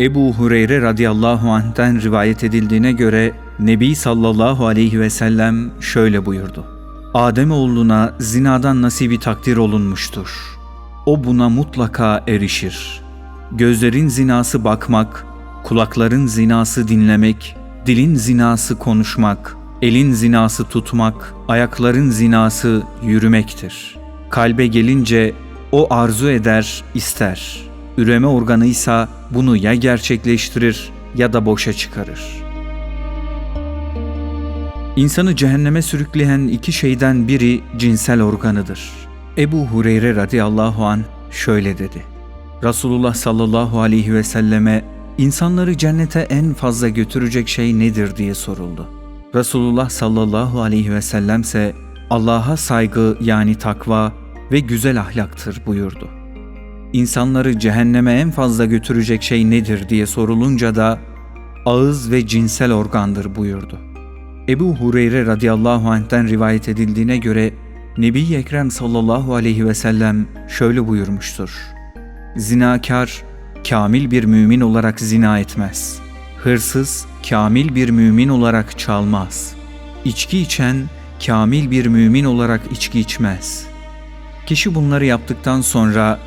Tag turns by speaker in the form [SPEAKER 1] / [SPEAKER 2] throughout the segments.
[SPEAKER 1] Ebu Hureyre radıyallahu anh'ten rivayet edildiğine göre Nebi sallallahu aleyhi ve sellem şöyle buyurdu. Ademoğluna zinadan nasibi takdir olunmuştur. O buna mutlaka erişir. Gözlerin zinası bakmak, kulakların zinası dinlemek, dilin zinası konuşmak, elin zinası tutmak, ayakların zinası yürümektir. Kalbe gelince o arzu eder, ister. Üreme organıysa bunu ya gerçekleştirir ya da boşa çıkarır. İnsanı cehenneme sürükleyen iki şeyden biri cinsel organıdır. Ebu Hureyre radıyallahu an şöyle dedi. Resulullah sallallahu aleyhi ve selleme insanları cennete en fazla götürecek şey nedir diye soruldu. Resulullah sallallahu aleyhi ve sellemse Allah'a saygı yani takva ve güzel ahlaktır buyurdu. İnsanları cehenneme en fazla götürecek şey nedir diye sorulunca da ağız ve cinsel organdır buyurdu. Ebu Hureyre radıyallahu anh'ten rivayet edildiğine göre Nebi Ekrem sallallahu aleyhi ve sellem şöyle buyurmuştur. Zinakar kamil bir mümin olarak zina etmez. Hırsız kamil bir mümin olarak çalmaz. İçki içen kamil bir mümin olarak içki içmez. Kişi bunları yaptıktan sonra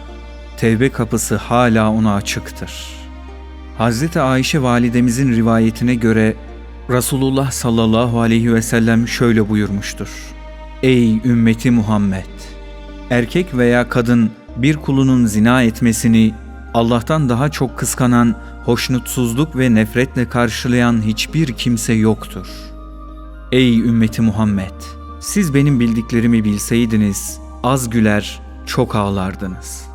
[SPEAKER 1] tevbe kapısı hala ona açıktır. Hazreti Ayşe validemizin rivayetine göre Resulullah sallallahu aleyhi ve sellem şöyle buyurmuştur. Ey ümmeti Muhammed! Erkek veya kadın bir kulunun zina etmesini Allah'tan daha çok kıskanan, hoşnutsuzluk ve nefretle karşılayan hiçbir kimse yoktur. Ey ümmeti Muhammed! Siz benim bildiklerimi bilseydiniz, az güler, çok ağlardınız.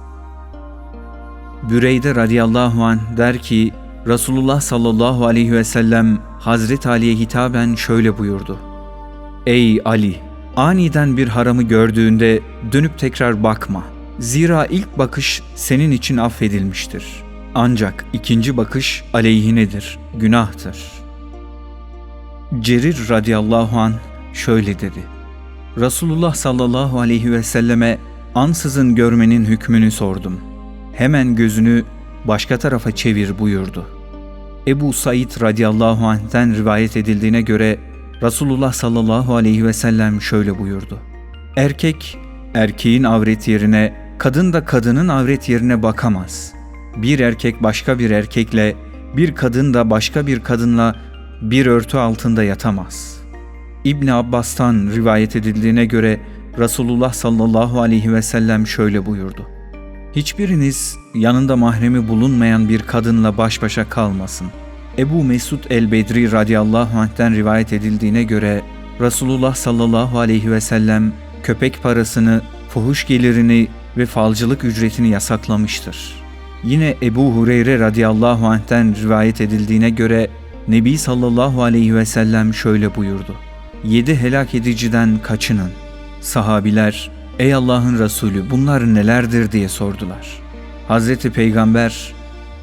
[SPEAKER 1] Büreyde radıyallahu anh der ki, Resulullah sallallahu aleyhi ve sellem Hazreti Ali'ye hitaben şöyle buyurdu. Ey Ali! Aniden bir haramı gördüğünde dönüp tekrar bakma. Zira ilk bakış senin için affedilmiştir. Ancak ikinci bakış aleyhinedir, günahtır. Cerir radıyallahu an şöyle dedi. Resulullah sallallahu aleyhi ve selleme ansızın görmenin hükmünü sordum. Hemen gözünü başka tarafa çevir buyurdu. Ebu Said radıyallahu anh'ten rivayet edildiğine göre Resulullah sallallahu aleyhi ve sellem şöyle buyurdu. Erkek, erkeğin avret yerine, kadın da kadının avret yerine bakamaz. Bir erkek başka bir erkekle, bir kadın da başka bir kadınla bir örtü altında yatamaz. İbn Abbas'tan rivayet edildiğine göre Resulullah sallallahu aleyhi ve sellem şöyle buyurdu. Hiçbiriniz yanında mahremi bulunmayan bir kadınla baş başa kalmasın. Ebu Mesud el-Bedri radıyallahu anh'ten rivayet edildiğine göre Resulullah sallallahu aleyhi ve sellem köpek parasını, fuhuş gelirini ve falcılık ücretini yasaklamıştır. Yine Ebu Hureyre radıyallahu anh'ten rivayet edildiğine göre Nebi sallallahu aleyhi ve sellem şöyle buyurdu. Yedi helak ediciden kaçının. Sahabiler, ey Allah'ın Resulü bunlar nelerdir diye sordular. Hazreti Peygamber,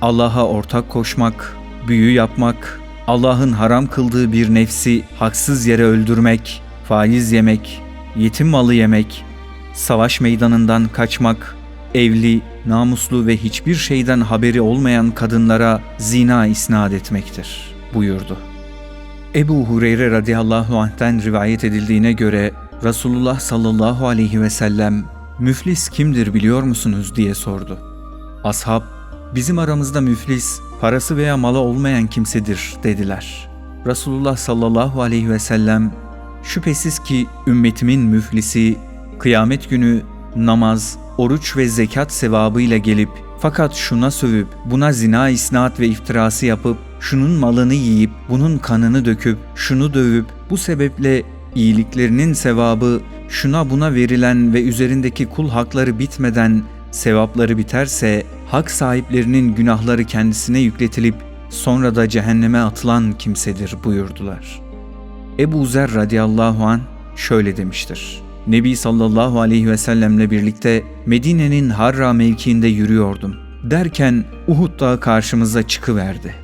[SPEAKER 1] Allah'a ortak koşmak, büyü yapmak, Allah'ın haram kıldığı bir nefsi haksız yere öldürmek, faiz yemek, yetim malı yemek, savaş meydanından kaçmak, evli, namuslu ve hiçbir şeyden haberi olmayan kadınlara zina isnat etmektir buyurdu. Ebu Hureyre radıyallahu anh'ten rivayet edildiğine göre Resulullah sallallahu aleyhi ve sellem müflis kimdir biliyor musunuz diye sordu. Ashab bizim aramızda müflis parası veya malı olmayan kimsedir dediler. Resulullah sallallahu aleyhi ve sellem şüphesiz ki ümmetimin müflisi kıyamet günü namaz, oruç ve zekat sevabıyla gelip fakat şuna sövüp buna zina isnat ve iftirası yapıp şunun malını yiyip bunun kanını döküp şunu dövüp bu sebeple iyiliklerinin sevabı şuna buna verilen ve üzerindeki kul hakları bitmeden sevapları biterse hak sahiplerinin günahları kendisine yükletilip sonra da cehenneme atılan kimsedir buyurdular. Ebu Zer radıyallahu an şöyle demiştir. Nebi sallallahu aleyhi ve sellemle birlikte Medine'nin Harra mevkiinde yürüyordum. Derken Uhud dağı karşımıza çıkıverdi.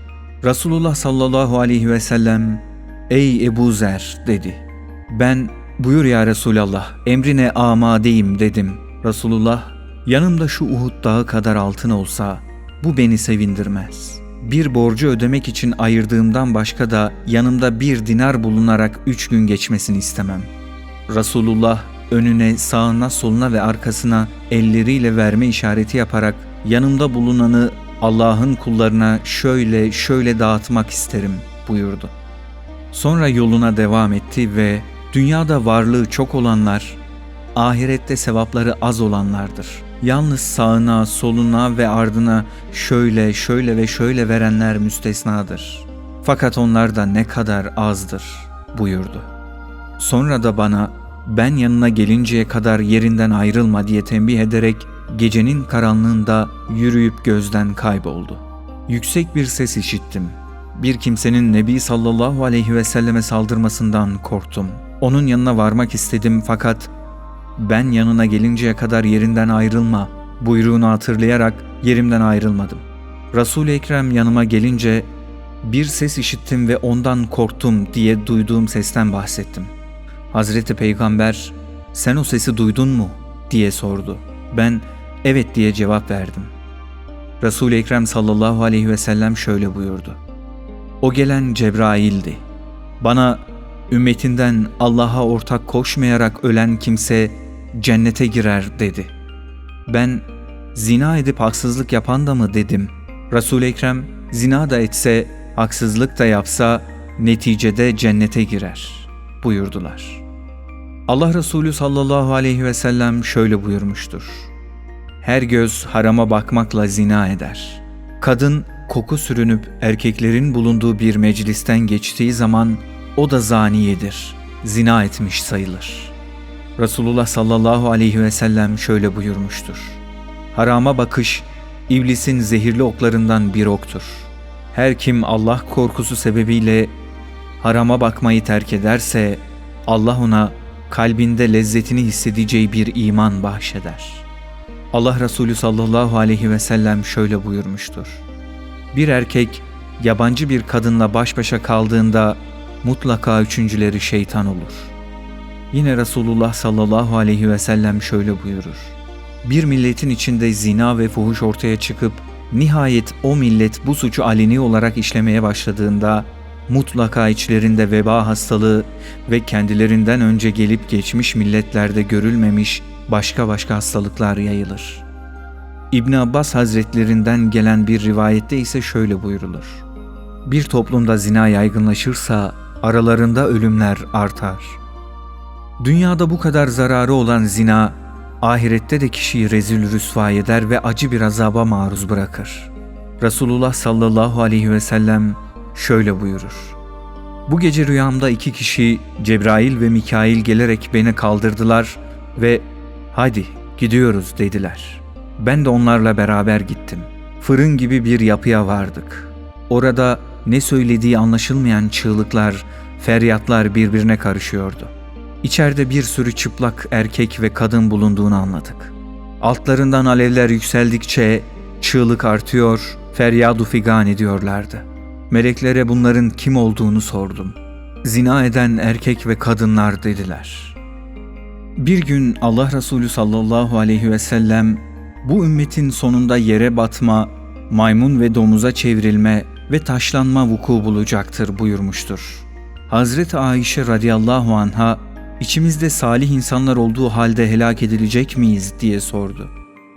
[SPEAKER 1] Resulullah sallallahu aleyhi ve sellem Ey Ebu Zer dedi. Ben buyur ya Resulallah emrine amadeyim dedim. Resulullah yanımda şu Uhud dağı kadar altın olsa bu beni sevindirmez. bir borcu ödemek için ayırdığımdan başka da yanımda bir dinar bulunarak üç gün geçmesini istemem. Resulullah önüne, sağına, soluna ve arkasına elleriyle verme işareti yaparak yanımda bulunanı Allah'ın kullarına şöyle şöyle dağıtmak isterim buyurdu. Sonra yoluna devam etti ve dünyada varlığı çok olanlar, ahirette sevapları az olanlardır. Yalnız sağına, soluna ve ardına şöyle şöyle ve şöyle verenler müstesnadır. Fakat onlar da ne kadar azdır buyurdu. Sonra da bana ben yanına gelinceye kadar yerinden ayrılma diye tembih ederek gecenin karanlığında yürüyüp gözden kayboldu. Yüksek bir ses işittim. Bir kimsenin Nebi sallallahu aleyhi ve selleme saldırmasından korktum. Onun yanına varmak istedim fakat ben yanına gelinceye kadar yerinden ayrılma buyruğunu hatırlayarak yerimden ayrılmadım. Resul-i Ekrem yanıma gelince bir ses işittim ve ondan korktum diye duyduğum sesten bahsettim. Hazreti Peygamber sen o sesi duydun mu diye sordu. Ben evet diye cevap verdim. Resul-i Ekrem sallallahu aleyhi ve sellem şöyle buyurdu. O gelen Cebrail'di. Bana ümmetinden Allah'a ortak koşmayarak ölen kimse cennete girer dedi. Ben zina edip haksızlık yapan da mı dedim. Resul-i Ekrem zina da etse, haksızlık da yapsa neticede cennete girer buyurdular. Allah Resulü sallallahu aleyhi ve sellem şöyle buyurmuştur. Her göz harama bakmakla zina eder. Kadın koku sürünüp erkeklerin bulunduğu bir meclisten geçtiği zaman o da zaniyedir. Zina etmiş sayılır. Resulullah sallallahu aleyhi ve sellem şöyle buyurmuştur. Harama bakış iblisin zehirli oklarından bir oktur. Her kim Allah korkusu sebebiyle harama bakmayı terk ederse Allah ona kalbinde lezzetini hissedeceği bir iman bahşeder. Allah Resulü sallallahu aleyhi ve sellem şöyle buyurmuştur. Bir erkek yabancı bir kadınla baş başa kaldığında mutlaka üçüncüleri şeytan olur. Yine Resulullah sallallahu aleyhi ve sellem şöyle buyurur. Bir milletin içinde zina ve fuhuş ortaya çıkıp nihayet o millet bu suçu aleni olarak işlemeye başladığında mutlaka içlerinde veba hastalığı ve kendilerinden önce gelip geçmiş milletlerde görülmemiş başka başka hastalıklar yayılır. İbn Abbas Hazretlerinden gelen bir rivayette ise şöyle buyurulur. Bir toplumda zina yaygınlaşırsa aralarında ölümler artar. Dünyada bu kadar zararı olan zina, ahirette de kişiyi rezil rüsva eder ve acı bir azaba maruz bırakır. Resulullah sallallahu aleyhi ve sellem şöyle buyurur. Bu gece rüyamda iki kişi Cebrail ve Mikail gelerek beni kaldırdılar ve hadi gidiyoruz dediler. Ben de onlarla beraber gittim. Fırın gibi bir yapıya vardık. Orada ne söylediği anlaşılmayan çığlıklar, feryatlar birbirine karışıyordu. İçeride bir sürü çıplak erkek ve kadın bulunduğunu anladık. Altlarından alevler yükseldikçe çığlık artıyor, feryadu figan ediyorlardı. Meleklere bunların kim olduğunu sordum. Zina eden erkek ve kadınlar dediler. Bir gün Allah Resulü sallallahu aleyhi ve sellem bu ümmetin sonunda yere batma, maymun ve domuza çevrilme ve taşlanma vuku bulacaktır buyurmuştur. Hazreti Ayşe radıyallahu anha içimizde salih insanlar olduğu halde helak edilecek miyiz diye sordu.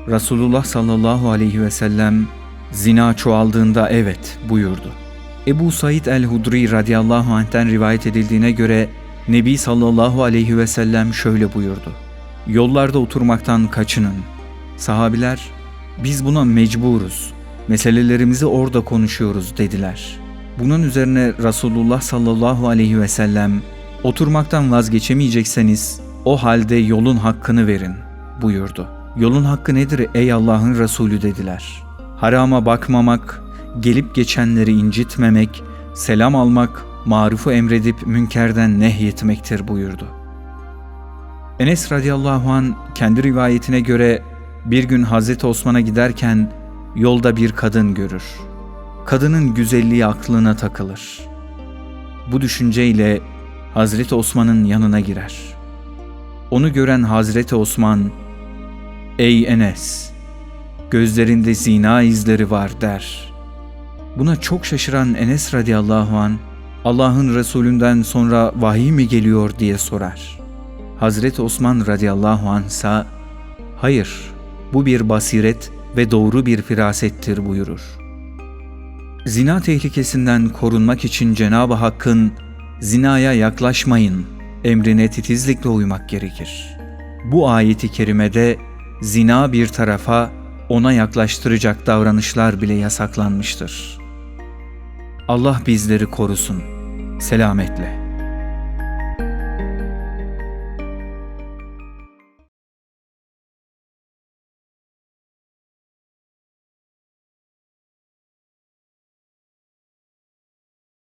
[SPEAKER 1] Resulullah sallallahu aleyhi ve sellem zina çoğaldığında evet buyurdu. Ebu Said el-Hudri radıyallahu anh'ten rivayet edildiğine göre Nebi sallallahu aleyhi ve sellem şöyle buyurdu. Yollarda oturmaktan kaçının. Sahabiler, biz buna mecburuz. Meselelerimizi orada konuşuyoruz dediler. Bunun üzerine Resulullah sallallahu aleyhi ve sellem, oturmaktan vazgeçemeyecekseniz o halde yolun hakkını verin buyurdu. Yolun hakkı nedir ey Allah'ın Resulü dediler. Harama bakmamak, gelip geçenleri incitmemek, selam almak, marufu emredip münkerden nehyetmektir buyurdu. Enes radıyallahu an kendi rivayetine göre bir gün Hazreti Osman'a giderken yolda bir kadın görür. Kadının güzelliği aklına takılır. Bu düşünceyle Hazreti Osman'ın yanına girer. Onu gören Hazreti Osman, ''Ey Enes, gözlerinde zina izleri var.'' der.'' Buna çok şaşıran Enes radıyallahu an Allah'ın Resulünden sonra vahiy mi geliyor diye sorar. Hazreti Osman radıyallahu anh ise hayır bu bir basiret ve doğru bir firasettir buyurur. Zina tehlikesinden korunmak için Cenab-ı Hakk'ın zinaya yaklaşmayın emrine titizlikle uymak gerekir. Bu ayeti kerimede zina bir tarafa ona yaklaştıracak davranışlar bile yasaklanmıştır. Allah bizleri korusun. Selametle.